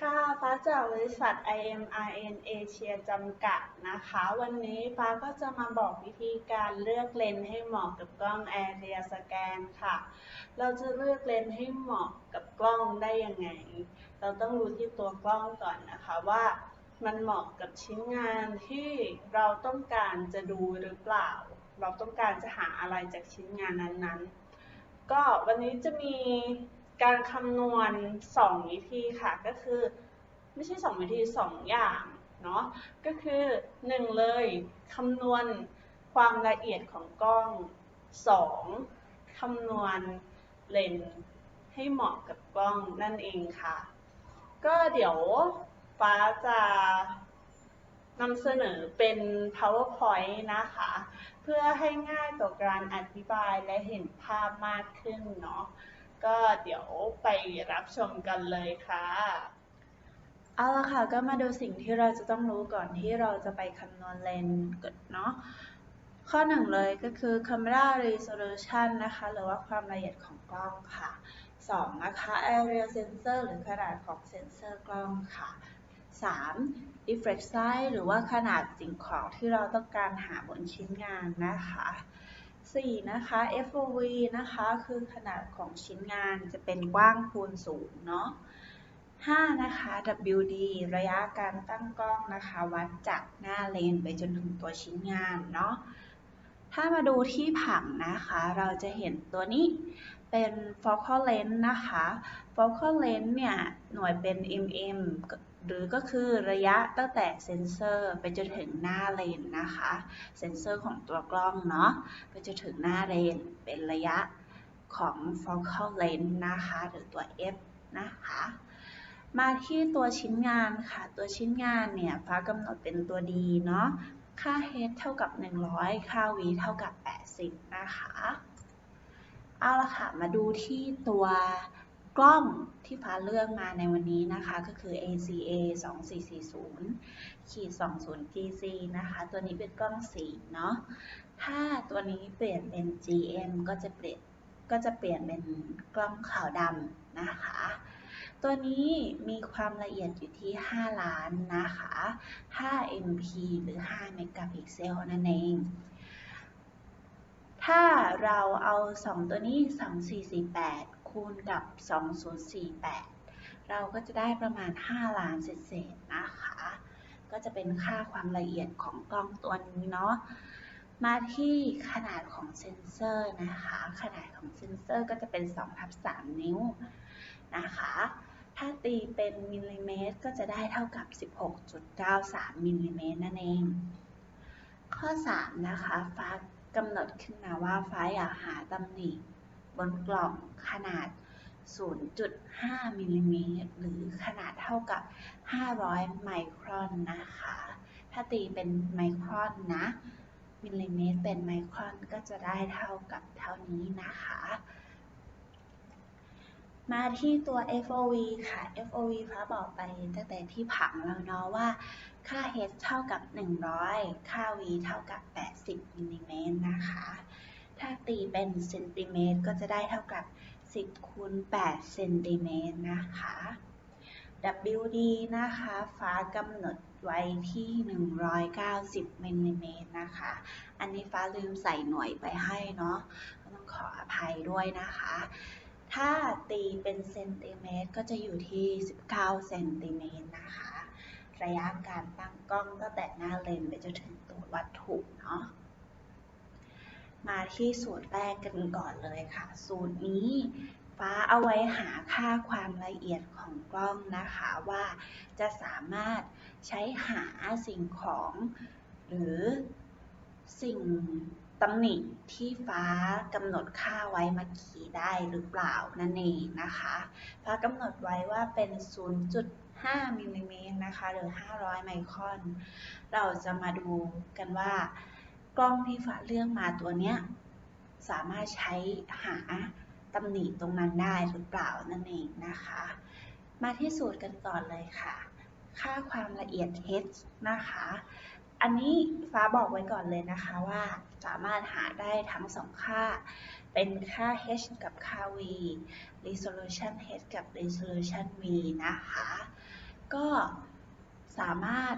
ค่ะฟ้าจากบริษัท IMRN Asia จำกัดนะคะ วันนี้ฟ้าก็จะมาบอกวิธีการเลือกเลนส์ให้เหมาะกับกล้อง Area Scan ค่ะ เราจะเลือกเลนส์ให้เหมาะกับกล้องได้ยังไง เราต้องรู้ที่ตัวกล้องก่อนนะคะว่ามันเหมาะกับชิ้นงานที่เราต้องการจะดูหรือเปล่า เราต้องการจะหาอะไรจากชิ้นงานนั้นๆ ก็วันนี้จะมี การคำนวณ 2 วิธีค่ะก็คือ ไม่ใช่ 2 วิธี 2 อย่างเนาะก็คือ 1 เลยคำนวณความละเอียดของกล้อง 2. คำนวณเลนส์ให้เหมาะกับกล้องนั่นเองค่ะ ก็เดี๋ยวฟ้าจะนำเสนอเป็น PowerPoint นะคะ เพื่อให้ง่ายต่อการอธิบายและเห็นภาพมากขึ้นเนาะ ก็เดี๋ยวไปรับชมกันเลยค่ะ เอาละค่ะ ก็มาดูสิ่งที่เราจะต้องรู้ก่อนที่เราจะไปคำนวณเลนส์เนาะข้อหนึ่งเลยก็คือ camera resolution นะคะ หรือว่าความละเอียดของกล้องค่ะ 2. นะคะ area sensor หรือขนาดของเซนเซอร์กล้องค่ะ 3. defect size หรือว่าขนาดสิ่งของที่เราต้องการหาบนชิ้นงานนะคะ 4นะคะ FOV นะคะคือขนาดของชิ้นงานจะเป็นกว้างคูณสูงเนาะ5นะคะ WD ระยะการตั้งกล้องนะคะ วัดจากหน้าเลนไปจนถึงตัวชิ้นงานเนาะถ้ามาดูที่ผังนะคะ เราจะเห็นตัวนี้เป็น focal length นะคะ focal length เนี่ย หน่วยเป็น mm หรือก็คือระยะตั้งแต่เซนเซอร์ไปจนถึงหน้าเลนนะคะ เซนเซอร์ของตัวกล้องเนาะไปจนถึงหน้าเลนเป็นระยะของ focal length นะคะ หรือตัว f นะคะ มาที่ตัวชิ้นงานค่ะ ตัวชิ้นงานเนี่ยฟ้ากำหนดเป็นตัวดีเนาะ ค่า h เท่ากับ 100 ค่า v เท่ากับ 80 นะคะ เอาละค่ะ มาดูที่ตัว กล้องที่ฟ้าเลือกมาในวันนี้นะคะ ก็คือ ACA 2440ขีด20 GC นะคะ ตัวนี้เป็นกล้องสีเนาะ ถ้าตัวนี้เปลี่ยนเป็น GM ก็จะเปลี่ยนก็จะเปลี่ยนเป็นกล้องขาวดำนะคะ ตัวนี้มีความละเอียดอยู่ที่ 5 ล้านนะคะ 5 MP หรือ 5 เมกะพิกเซลนั่นเอง ถ้าเราเอา 2 ตัวนี้ 2448 คูณกับ 2048 เราก็จะได้ประมาณ 5 ล้านเศษนะคะ ก็จะเป็นค่าความละเอียดของกล้องตัวนี้เนาะ มาที่ขนาดของเซนเซอร์นะคะ ขนาดของเซนเซอร์ก็จะเป็น2ทับ3นิ้วนะคะ ถ้าตีเป็นมิลลิเมตรก็จะได้เท่ากับ 16.93 มิลลิเมตรนั่นเอง ข้อ 3 นะคะฟ้า กำหนดขึ้นมาว่าฟ้าอยากหาตำหนิบนกล่องขนาด 0.5มิลลิเมตรหรือขนาดเท่ากับ 500 ไมครอนนะคะ ถ้าตีเป็นไมครอนนะ มิลลิเมตรเป็นไมครอนก็จะได้เท่ากับเท่านี้นะคะ มาที่ตัว FOV ค่ะ FOV ฟ้าบอกไปตั้งแต่ที่ผังแล้วเนาะว่า ค่า h เท่ากับ 100 ค่า v เท่ากับ 80มิลลิเมตรนะคะ ถ้าตีเป็นเซนติเมตรก็จะได้เท่ากับ 10คูณ8เซนติเมตรนะคะ WD นะคะฟ้ากำหนดไว้ที่ 190มิลลิเมตรนะคะ อันนี้ฟ้าลืมใส่หน่วยไปให้เนาะต้องขออภัยด้วยนะคะ ถ้าตีเป็นเซนติเมตรก็จะอยู่ที่ 19เซนติเมตรนะคะ ระยะการตั้งกล้องตั้งแต่หน้าเลนไปจนถึงตัววัตถุเนาะมาที่สูตรแรกกันก่อนเลยค่ะ สูตรนี้ฟ้าเอาไว้หาค่าความละเอียดของกล้องนะคะว่าจะสามารถใช้หาสิ่งของ หรือสิ่ง ตำหนิที่ฟ้ากำหนดค่าไว้มาขี่ได้หรือเปล่านั่นเองนะคะ ฟ้ากำหนดไว้ว่าเป็น 0.5มิลลิเมตรนะคะหรือ 500 ไมครอน เราจะมาดูกันว่ากล้องที่ฟ้าเลือกมาตัวเนี้ยสามารถใช้หาตำหนิตรงนั้นได้หรือเปล่านั่นเองนะคะ มาที่สูตรกันก่อนเลยค่ะ ค่าความละเอียด h นะคะ อันนี้ฟ้าบอกไว้ก่อนเลยนะคะว่าสามารถหาได้ทั้งสองค่า เป็นค่า h กับค่า v resolution h กับ resolution v นะคะ ก็สามารถ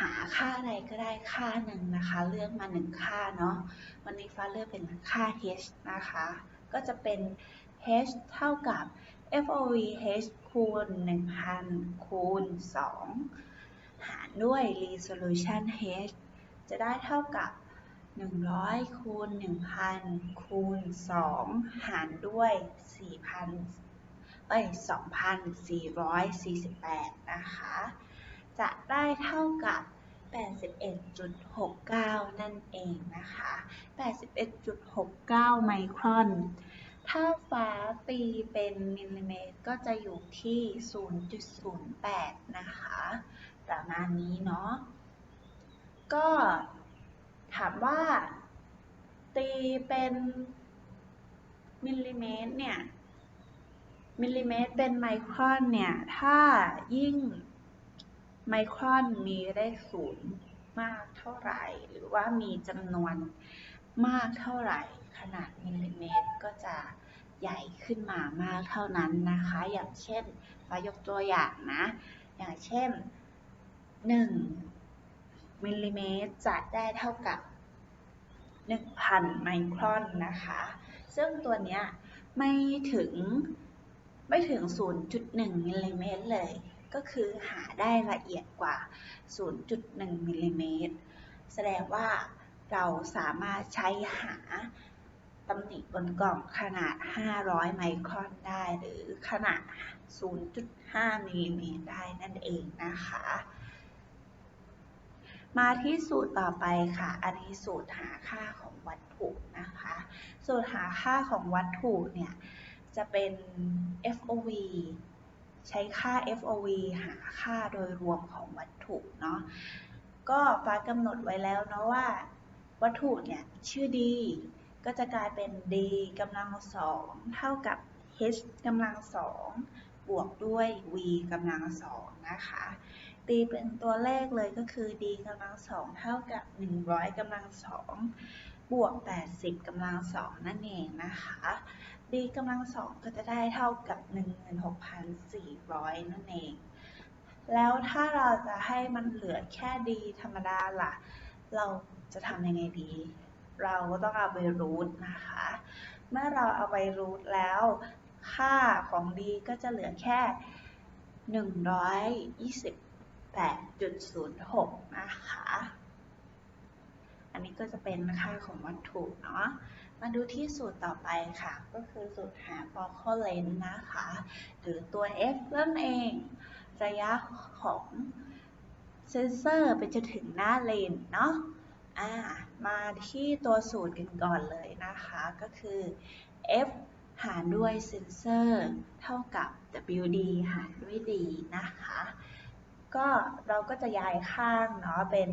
หาค่าอะไรก็ได้ค่าหนึ่งนะคะ เลือกมาหนึ่งค่าเนาะ วันนี้ฟ้าเลือกเป็นค่า h นะคะ ก็จะเป็น h เท่ากับ FOVH คูณ 1,000 คูณ 2 หารด้วย resolution h จะได้เท่ากับ 100 คูณ 1,000 คูณ 2 หารด้วย 4,000 เอ้ย 2,448 นะคะ จะได้เท่ากับ 81.69 นั่นเองนะคะ 81.69 ไมครอนถ้าฟ้าตีเป็นมิลลิเมตรก็จะอยู่ที่ 0.08 นะคะ ประมาณนี้เนาะ ก็ถามว่า ตีเป็นมิลลิเมตรเนี่ย มิลลิเมตรเป็นไมครอนเนี่ย ถ้ายิ่งไมครอนมีเลขศูนย์มากเท่าไหร่ หรือว่ามีจำนวนมากเท่าไหร่ ขนาดมิลลิเมตรก็จะใหญ่ขึ้นมามากเท่านั้นนะคะ อย่างเช่นฟ้ายกตัวอย่างนะ อย่างเช่น 1มิลลิเมตรจะได้เท่ากับ 1,000 ไมครอนนะคะ ซึ่งตัวเนี้ยไม่ถึงไม่ถึง 0.1มิลลิเมตรเลย ก็คือหาได้ละเอียดกว่า 0.1มิลลิเมตร แสดงว่าเราสามารถใช้หาตำหนิบนกล่องขนาด 500 ไมครอนได้ หรือขนาด 0.5มิลลิเมตรได้นั่นเองนะคะ มาที่สูตรต่อไปค่ะ อันนี้สูตรหาค่าของวัตถุนะคะ สูตรหาค่าของวัตถุเนี่ยจะเป็น FOV ใช้ค่า FOV หาค่าโดยรวมของวัตถุเนาะ ก็ฟ้ากำหนดไว้แล้วเนาะว่า วัตถุเนี่ยชื่อ D ก็จะกลายเป็น D กำลังสองเท่ากับ H กำลังสองบวกด้วย V กำลังสองนะคะ ตีเป็นตัวเลขเลยก็คือ d กำลังสองเท่ากับ 100กำลังสองบวก 80กำลังสองนั่นเองนะคะ d กำลังสองก็จะได้เท่ากับ 16,400 นั่นเอง แล้วถ้าเราจะให้มันเหลือแค่ d ธรรมดาล่ะ เราจะทำยังไงดี เราก็ต้องเอาไปรูทนะคะ เมื่อเราเอาไปรูทแล้ว ค่าของ d ก็จะเหลือแค่ 120 8.06 นะคะ อันนี้ก็จะเป็นค่าของวัตถุเนาะ มาดูที่สูตรต่อไปค่ะ ก็คือสูตรหา focal length นะคะ หรือตัว f นั่นเอง ระยะของเซนเซอร์ไปจนถึงหน้าเลนเนาะอ่ามาที่ตัวสูตรกันก่อนเลยนะคะ ก็คือ f หารด้วยเซนเซอร์เท่ากับ wd หารด้วย d นะคะ ก็เราก็จะย้ายข้างเนาะเป็น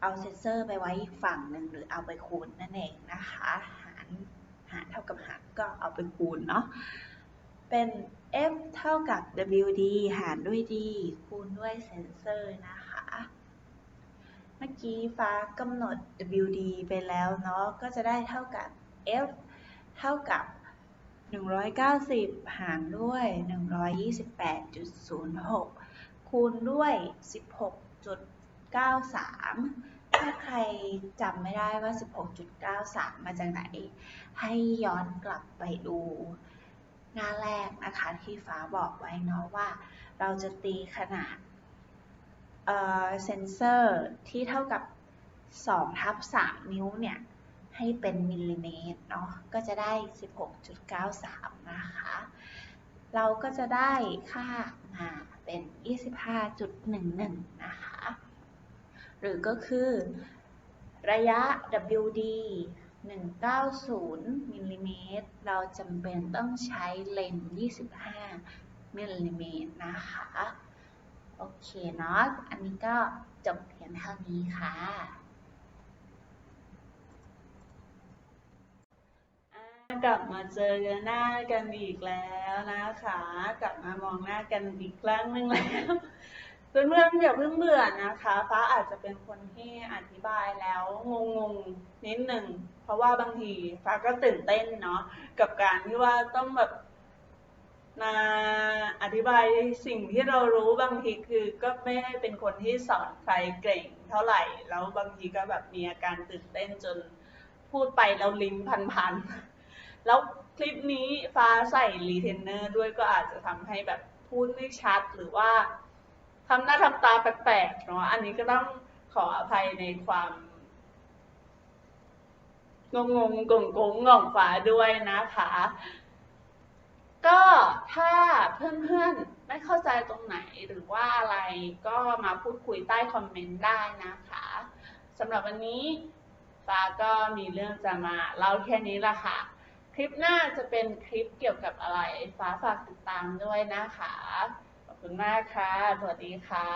เอาเซนเซอร์ไปไว้อีกฝั่งหนึ่งหรือเอาไปคูณนั่นเองนะคะ หารหารเท่ากับหารก็เอาไปคูณเนาะเป็น f เท่ากับ wd หารด้วย d คูณด้วยเซนเซอร์นะคะ เมื่อกี้ฟ้ากำหนด wd ไปแล้วเนาะก็จะได้เท่ากับ f เท่ากับ 190 หารด้วย 128.06 คูณด้วย 16.93 ถ้าใครจำไม่ได้ว่า 16.93 มาจากไหน ให้ย้อนกลับไปดูหน้าแรกนะคะที่ฟ้าบอกไว้เนาะว่า เราจะตีขนาดเซนเซอร์ที่เท่ากับ2ทับ3นิ้วเนี่ยให้เป็นมิลลิเมตรเนาะก็จะได้ 16.93 นะคะ เราก็จะได้ค่ามา เป็น 25.11 นะคะ หรือก็คือระยะ WD 190มิลลิเมตรเราจำเป็นต้องใช้เลนส์25มิลลิเมตรนะคะ โอเคเนาะ อันนี้ก็จบเพียงเท่านี้ค่ะ กลับมาเจอหน้ากันอีกแล้วนะคะ กลับมามองหน้ากันอีกครั้งหนึ่งแล้วเพื่อนๆอย่าเพิ่งเบื่อนะคะ ฟ้าอาจจะเป็นคนที่อธิบายแล้วงงๆนิดหนึ่งเพราะว่าบางทีฟ้าก็ตื่นเต้นเนาะกับการที่ว่าต้องแบบมาอธิบายสิ่งที่เรารู้บางทีคือก็ไม่ได้เป็นคนที่สอนใครเก่งเท่าไหร่ แล้วบางทีก็แบบมีอาการตื่นเต้นจนพูดไปแล้วลิ้นพันๆ แล้วคลิปนี้ฟ้าใส่รีเทนเนอร์ด้วยก็อาจจะทำให้แบบพูดไม่ชัดหรือว่าทำหน้าทำตาแปลกๆเนาะอันนี้ก็ต้องขออภัยในความงงงๆกงงๆของฟ้าด้วยนะคะ ก็ถ้าเพื่อนๆไม่เข้าใจตรงไหนหรือว่าอะไรก็มาพูดคุยใต้คอมเมนต์ได้นะคะสำหรับวันนี้ฟ้าก็มีเรื่องจะมาเล่าแค่นี้ละค่ะ คลิปหน้าจะเป็นคลิปเกี่ยวกับอะไรฟ้าฝากติดตามด้วยนะคะ ขอบคุณมากค่ะ สวัสดีค่ะ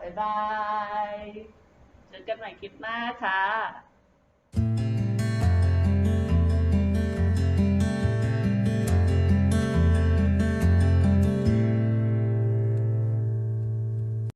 บ๊ายบาย เจอกันใหม่คลิปหน้าค่ะ